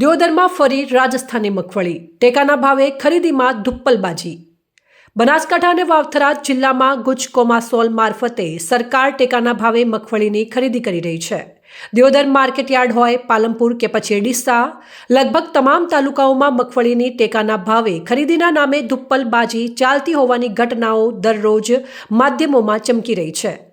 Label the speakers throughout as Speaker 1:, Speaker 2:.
Speaker 1: દિયોદરમાં ફરી રાજસ્થાની મગફળી. ટેકાના ભાવે ખરીદીમાં ધુપ્પલબાજી. બનાસકાંઠા અને વાવથરા જિલ્લામાં ગુજ કોમાસોલ મારફતે સરકાર ટેકાના ભાવે મગફળીની ખરીદી કરી રહી છે. દિયોદર માર્કેટ યાર્ડ હોય, પાલનપુર કે પછી ડીસા લગભગ તમામ તાલુકાઓમાં મગફળીની ટેકાના ભાવે ખરીદીના નામે ધુપ્પલબાજી ચાલતી હોવાની ઘટનાઓ દરરોજ માધ્યમોમાં ચમકી રહી છે.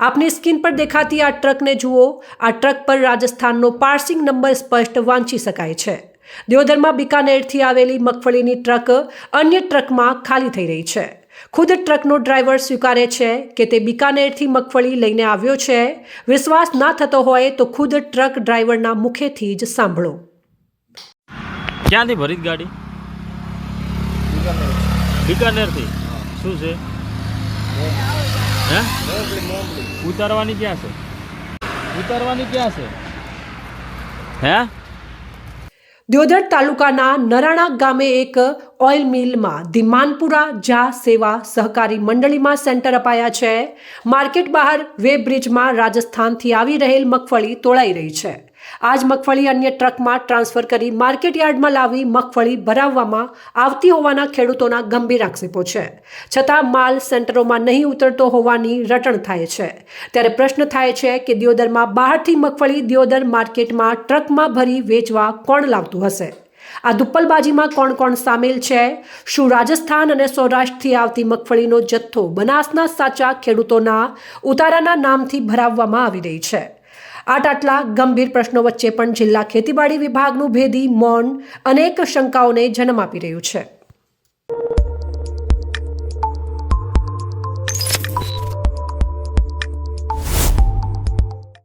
Speaker 1: આપની સ્ક્રીન પર દેખાતી આ ટ્રકને જુઓ. આ ટ્રક પર રાજસ્થાનનો પાર્સિંગ નંબર સ્પષ્ટ વાંચી શકાય છે. દિયોદરમાં બિકાનેરથી આવેલી મગફળીની ટ્રક અન્ય ટ્રકમાં ખાલી થઈ રહી છે. ખુદ ટ્રકનો ડ્રાઈવર સ્વીકારે છે કે તે બિકાનેરથી મગફળી લઈને આવ્યો છે. વિશ્વાસ ના થતો હોય તો ખુદ ટ્રક ડ્રાઈવરના મુખેથી જ સાંભળો.
Speaker 2: ક્યાંથી ભરી ગાડી? બિકાનેરથી? શું છે? હે? ઉતારવાની ક્યાં છે? ઉતારવાની ક્યાં છે? હે?
Speaker 1: દ્યોદર તાલુકાના નરાણા ગામે એક ઓઇલ મિલમાં ધીમાનપુરા જા સેવા સહકારી મંડળીમાં સેન્ટર અપાયા છે. માર્કેટ બહાર વે બ્રિજમાં રાજસ્થાનથી આવી રહેલ મગફળી તોળાઈ રહી છે. આ જ મગફળી અન્ય ટ્રકમાં ટ્રાન્સફર કરી માર્કેટ યાર્ડમાં લાવી મગફળી ભરાવવામાં આવતી હોવાના ખેડૂતોના ગંભીર આક્ષેપો છે. છતાં માલ સેન્ટરોમાં નહીં ઉતરતો હોવાની રટણ થાય છે. ત્યારે પ્રશ્ન થાય છે કે દિયોદરમાં બહારથી મગફળી દિયોદર માર્કેટમાં ટ્રકમાં ભરી વેચવા કોણ લાવતું હશે? આ દુપ્પલબાજીમાં કોણ કોણ સામેલ છે? શું રાજસ્થાન અને સૌરાષ્ટ્રથી આવતી મગફળીનો જથ્થો બનાસના સાચા ખેડૂતોના ઉતારાના નામથી ભરાવવામાં આવી રહી છે? આટ આટલા ગંભીર પ્રશ્નો વચ્ચે પણ જિલ્લા ખેતીવાડી વિભાગનું ભેદી, મૌન અનેક શંકાઓને જન્મ આપી રહ્યું છે.